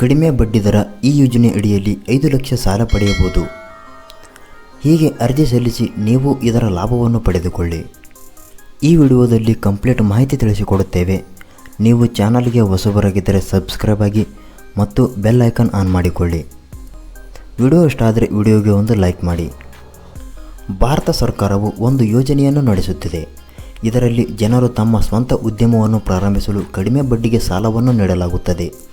ಕಡಿಮೆ ಬಡ್ಡಿದರ ಈ ಯೋಜನೆ ಅಡಿಯಲ್ಲಿ ಐದು ಲಕ್ಷ ಸಾಲ ಪಡೆಯಬಹುದು. ಹೀಗೆ ಅರ್ಜಿ ಸಲ್ಲಿಸಿ ನೀವು ಇದರ ಲಾಭವನ್ನು ಪಡೆದುಕೊಳ್ಳಿ. ಈ ವಿಡಿಯೋದಲ್ಲಿ ಕಂಪ್ಲೀಟ್ ಮಾಹಿತಿ ತಿಳಿಸಿಕೊಡುತ್ತೇವೆ. ನೀವು ಚಾನಲ್ಗೆ ಹೊಸಬರಾಗಿದ್ದರೆ ಸಬ್ಸ್ಕ್ರೈಬ್ ಆಗಿ ಮತ್ತು ಬೆಲ್ ಐಕಾನ್ ಆನ್ ಮಾಡಿಕೊಳ್ಳಿ. ವಿಡಿಯೋ ಇಷ್ಟ ಆದರೆ ವಿಡಿಯೋಗೆ ಒಂದು ಲೈಕ್ ಮಾಡಿ. ಭಾರತ ಸರ್ಕಾರವು ಒಂದು ಯೋಜನೆಯನ್ನು ನಡೆಸುತ್ತಿದೆ. ಇದರಲ್ಲಿ ಜನರು ತಮ್ಮ ಸ್ವಂತ ಉದ್ಯಮವನ್ನು ಪ್ರಾರಂಭಿಸಲು ಕಡಿಮೆ ಬಡ್ಡಿಗೆ ಸಾಲವನ್ನು ನೀಡಲಾಗುತ್ತದೆ.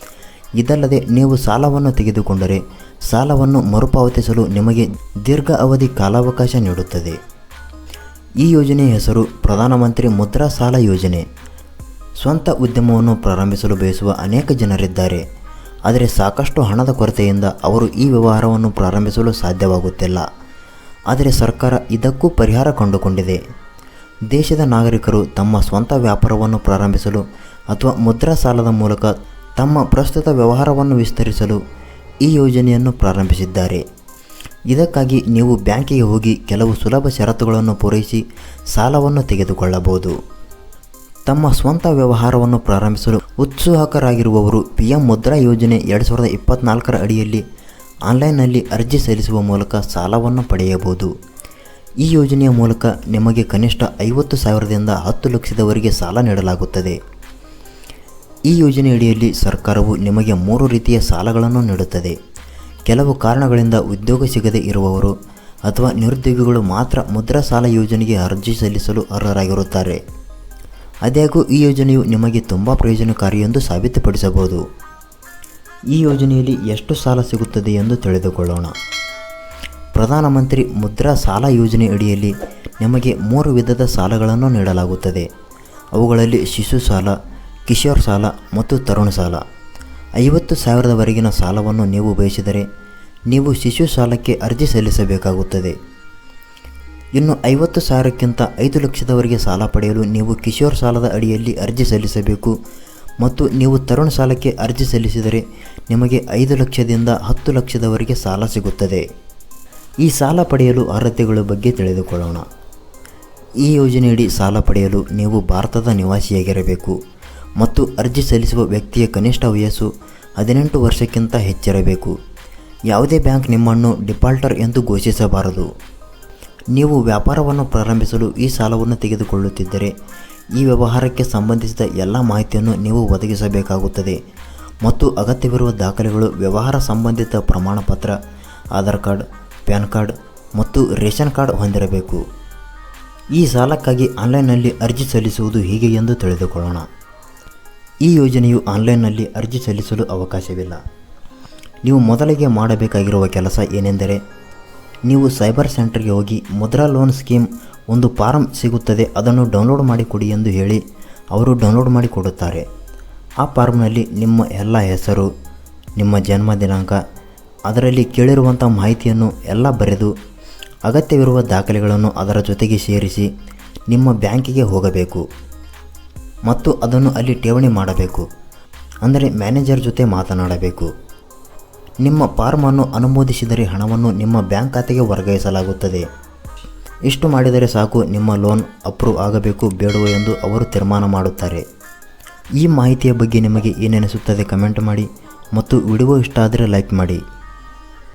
ಇದಲ್ಲದೆ ನೀವು ಸಾಲವನ್ನು ತೆಗೆದುಕೊಂಡರೆ ಸಾಲವನ್ನು ಮರುಪಾವತಿಸಲು ನಿಮಗೆ ದೀರ್ಘ ಅವಧಿ ಕಾಲಾವಕಾಶ ನೀಡುತ್ತದೆ. ಈ ಯೋಜನೆಯ ಹೆಸರು ಪ್ರಧಾನಮಂತ್ರಿ ಮುದ್ರಾ ಸಾಲ ಯೋಜನೆ. ಸ್ವಂತ ಉದ್ಯಮವನ್ನು ಪ್ರಾರಂಭಿಸಲು ಬಯಸುವ ಅನೇಕ ಜನರಿದ್ದಾರೆ. ಆದರೆ ಸಾಕಷ್ಟು ಹಣದ ಕೊರತೆಯಿಂದ ಅವರು ಈ ವ್ಯವಹಾರವನ್ನು ಪ್ರಾರಂಭಿಸಲು ಸಾಧ್ಯವಾಗುತ್ತಿಲ್ಲ. ಆದರೆ ಸರ್ಕಾರ ಇದಕ್ಕೂ ಪರಿಹಾರ ಕಂಡುಕೊಂಡಿದೆ. ದೇಶದ ನಾಗರಿಕರು ತಮ್ಮ ಸ್ವಂತ ವ್ಯಾಪಾರವನ್ನು ಪ್ರಾರಂಭಿಸಲು ಅಥವಾ ಮುದ್ರಾ ಸಾಲದ ಮೂಲಕ ತಮ್ಮ ಪ್ರಸ್ತುತ ವ್ಯವಹಾರವನ್ನು ವಿಸ್ತರಿಸಲು ಈ ಯೋಜನೆಯನ್ನು ಪ್ರಾರಂಭಿಸಿದ್ದಾರೆ. ಇದಕ್ಕಾಗಿ ನೀವು ಬ್ಯಾಂಕಿಗೆ ಹೋಗಿ ಕೆಲವು ಸುಲಭ ಷರತ್ತುಗಳನ್ನು ಪೂರೈಸಿ ಸಾಲವನ್ನು ತೆಗೆದುಕೊಳ್ಳಬಹುದು. ತಮ್ಮ ಸ್ವಂತ ವ್ಯವಹಾರವನ್ನು ಪ್ರಾರಂಭಿಸಲು ಉತ್ಸುಹಕರಾಗಿರುವವರು ಪಿ ಎಂ ಮುದ್ರಾ ಯೋಜನೆ ಎರಡು ಸಾವಿರದ ಇಪ್ಪತ್ತ್ನಾಲ್ಕರ ಅಡಿಯಲ್ಲಿ ಆನ್ಲೈನ್ನಲ್ಲಿ ಅರ್ಜಿ ಸಲ್ಲಿಸುವ ಮೂಲಕ ಸಾಲವನ್ನು ಪಡೆಯಬಹುದು. ಈ ಯೋಜನೆಯ ಮೂಲಕ ನಿಮಗೆ ಕನಿಷ್ಠ ಐವತ್ತು ಸಾವಿರದಿಂದ ಹತ್ತು ಲಕ್ಷದವರೆಗೆ ಸಾಲ ನೀಡಲಾಗುತ್ತದೆ. ಈ ಯೋಜನೆಯಡಿಯಲ್ಲಿ ಸರ್ಕಾರವು ನಿಮಗೆ ಮೂರು ರೀತಿಯ ಸಾಲಗಳನ್ನು ನೀಡುತ್ತದೆ. ಕೆಲವು ಕಾರಣಗಳಿಂದ ಉದ್ಯೋಗ ಸಿಗದೇ ಇರುವವರು ಅಥವಾ ನಿರುದ್ಯೋಗಿಗಳು ಮಾತ್ರ ಮುದ್ರಾ ಸಾಲ ಯೋಜನೆಗೆ ಅರ್ಜಿ ಸಲ್ಲಿಸಲು ಅರ್ಹರಾಗಿರುತ್ತಾರೆ. ಆದಾಗ್ಯೂ, ಈ ಯೋಜನೆಯು ನಿಮಗೆ ತುಂಬ ಪ್ರಯೋಜನಕಾರಿ ಎಂದು ಸಾಬೀತುಪಡಿಸಬಹುದು. ಈ ಯೋಜನೆಯಲ್ಲಿ ಎಷ್ಟು ಸಾಲ ಸಿಗುತ್ತದೆ ಎಂದು ತಿಳಿದುಕೊಳ್ಳೋಣ. ಪ್ರಧಾನಮಂತ್ರಿ ಮುದ್ರಾ ಸಾಲ ಯೋಜನೆ ಅಡಿಯಲ್ಲಿ ನಿಮಗೆ ಮೂರು ವಿಧದ ಸಾಲಗಳನ್ನು ನೀಡಲಾಗುತ್ತದೆ. ಅವುಗಳಲ್ಲಿ ಶಿಶು ಸಾಲ ಕಿಶೋರ್ ಸಾಲ ಮತ್ತು ತರುಣ ಸಾಲ. ಐವತ್ತು ಸಾವಿರದವರೆಗಿನ ಸಾಲವನ್ನು ನೀವು ಬಯಸಿದರೆ ನೀವು ಶಿಶು ಸಾಲಕ್ಕೆ ಅರ್ಜಿ ಸಲ್ಲಿಸಬೇಕಾಗುತ್ತದೆ. ಇನ್ನು ಐವತ್ತು ಸಾವಿರಕ್ಕಿಂತ ಐದು ಲಕ್ಷದವರೆಗೆ ಸಾಲ ಪಡೆಯಲು ನೀವು ಕಿಶೋರ್ ಸಾಲದ ಅಡಿಯಲ್ಲಿ ಅರ್ಜಿ ಸಲ್ಲಿಸಬೇಕು ಮತ್ತು ನೀವು ತರುಣ ಸಾಲಕ್ಕೆ ಅರ್ಜಿ ಸಲ್ಲಿಸಿದರೆ ನಿಮಗೆ ಐದು ಲಕ್ಷದಿಂದ ಹತ್ತು ಲಕ್ಷದವರೆಗೆ ಸಾಲ ಸಿಗುತ್ತದೆ. ಈ ಸಾಲ ಪಡೆಯಲು ಅರ್ಹತೆಗಳ ಬಗ್ಗೆ ತಿಳಿದುಕೊಳ್ಳೋಣ. ಈ ಯೋಜನೆಯಡಿ ಸಾಲ ಪಡೆಯಲು ನೀವು ಭಾರತದ ನಿವಾಸಿಯಾಗಿರಬೇಕು. ಮತ್ತು ಅರ್ಜಿ ಸಲ್ಲಿಸುವ ವ್ಯಕ್ತಿಯ ಕನಿಷ್ಠ ವಯಸ್ಸು ಹದಿನೆಂಟು ವರ್ಷಕ್ಕಿಂತ ಹೆಚ್ಚಿರಬೇಕು. ಯಾವುದೇ ಬ್ಯಾಂಕ್ ನಿಮ್ಮನ್ನು ಡಿಫಾಲ್ಟರ್ ಎಂದು ಘೋಷಿಸಬಾರದು. ನೀವು ವ್ಯಾಪಾರವನ್ನು ಪ್ರಾರಂಭಿಸಲು ಈ ಸಾಲವನ್ನು ತೆಗೆದುಕೊಳ್ಳುತ್ತಿದ್ದರೆ, ಈ ವ್ಯವಹಾರಕ್ಕೆ ಸಂಬಂಧಿಸಿದ ಎಲ್ಲ ಮಾಹಿತಿಯನ್ನು ನೀವು ಒದಗಿಸಬೇಕಾಗುತ್ತದೆ ಮತ್ತು ಅಗತ್ಯವಿರುವ ದಾಖಲೆಗಳು ವ್ಯವಹಾರ ಸಂಬಂಧಿತ ಪ್ರಮಾಣಪತ್ರ, ಆಧಾರ್ ಕಾರ್ಡ್, ಪ್ಯಾನ್ ಕಾರ್ಡ್ ಮತ್ತು ರೇಷನ್ ಕಾರ್ಡ್ ಹೊಂದಿರಬೇಕು. ಈ ಸಾಲಕ್ಕಾಗಿ ಆನ್ಲೈನ್ನಲ್ಲಿ ಅರ್ಜಿ ಸಲ್ಲಿಸುವುದು ಹೀಗೆ ಎಂದು ತಿಳಿದುಕೊಳ್ಳೋಣ. ಈ ಯೋಜನೆಯು ಆನ್ಲೈನ್ನಲ್ಲಿ ಅರ್ಜಿ ಸಲ್ಲಿಸಲು ಅವಕಾಶವಿಲ್ಲ. ನೀವು ಮೊದಲಿಗೆ ಮಾಡಬೇಕಾಗಿರುವ ಕೆಲಸ ಏನೆಂದರೆ, ನೀವು ಸೈಬರ್ ಸೆಂಟರ್ಗೆ ಹೋಗಿ ಮುದ್ರಾ ಲೋನ್ ಸ್ಕೀಮ್ ಒಂದು ಫಾರಂ ಸಿಗುತ್ತದೆ, ಅದನ್ನು ಡೌನ್ಲೋಡ್ ಮಾಡಿ ಕೊಡಿ ಎಂದು ಹೇಳಿ ಅವರು ಡೌನ್ಲೋಡ್ ಮಾಡಿ ಕೊಡುತ್ತಾರೆ ಆ ಫಾರ್ಮ್ನಲ್ಲಿ ನಿಮ್ಮ ಎಲ್ಲ ಹೆಸರು, ನಿಮ್ಮ ಜನ್ಮ ದಿನಾಂಕ, ಅದರಲ್ಲಿ ಕೇಳಿರುವಂಥ ಮಾಹಿತಿಯನ್ನು ಎಲ್ಲ ಬರೆದು ಅಗತ್ಯವಿರುವ ದಾಖಲೆಗಳನ್ನು ಅದರ ಜೊತೆಗೆ ಸೇರಿಸಿ ನಿಮ್ಮ ಬ್ಯಾಂಕಿಗೆ ಹೋಗಬೇಕು. ಮತ್ತು ಅದನ್ನು ಅಲ್ಲಿ ಠೇವಣಿ ಮಾಡಬೇಕು. ಅಂದರೆ ಮ್ಯಾನೇಜರ್ ಜೊತೆ ಮಾತನಾಡಬೇಕು. ನಿಮ್ಮ ಫಾರ್ಮನ್ನು ಅನುಮೋದಿಸಿದರೆ ಹಣವನ್ನು ನಿಮ್ಮ ಬ್ಯಾಂಕ್ ಖಾತೆಗೆ ವರ್ಗಾಯಿಸಲಾಗುತ್ತದೆ. ಇಷ್ಟು ಮಾಡಿದರೆ ಸಾಕು, ನಿಮ್ಮ ಲೋನ್ ಅಪ್ರೂವ್ ಆಗಬೇಕು ಬೇಡವೋ ಎಂದು ಅವರು ತೀರ್ಮಾನ ಮಾಡುತ್ತಾರೆ. ಈ ಮಾಹಿತಿಯ ಬಗ್ಗೆ ನಿಮಗೆ ಏನೆನಿಸುತ್ತದೆ ಕಮೆಂಟ್ ಮಾಡಿ ಮತ್ತು ವಿಡಿಯೋ ಇಷ್ಟ ಆದರೆ ಲೈಕ್ ಮಾಡಿ.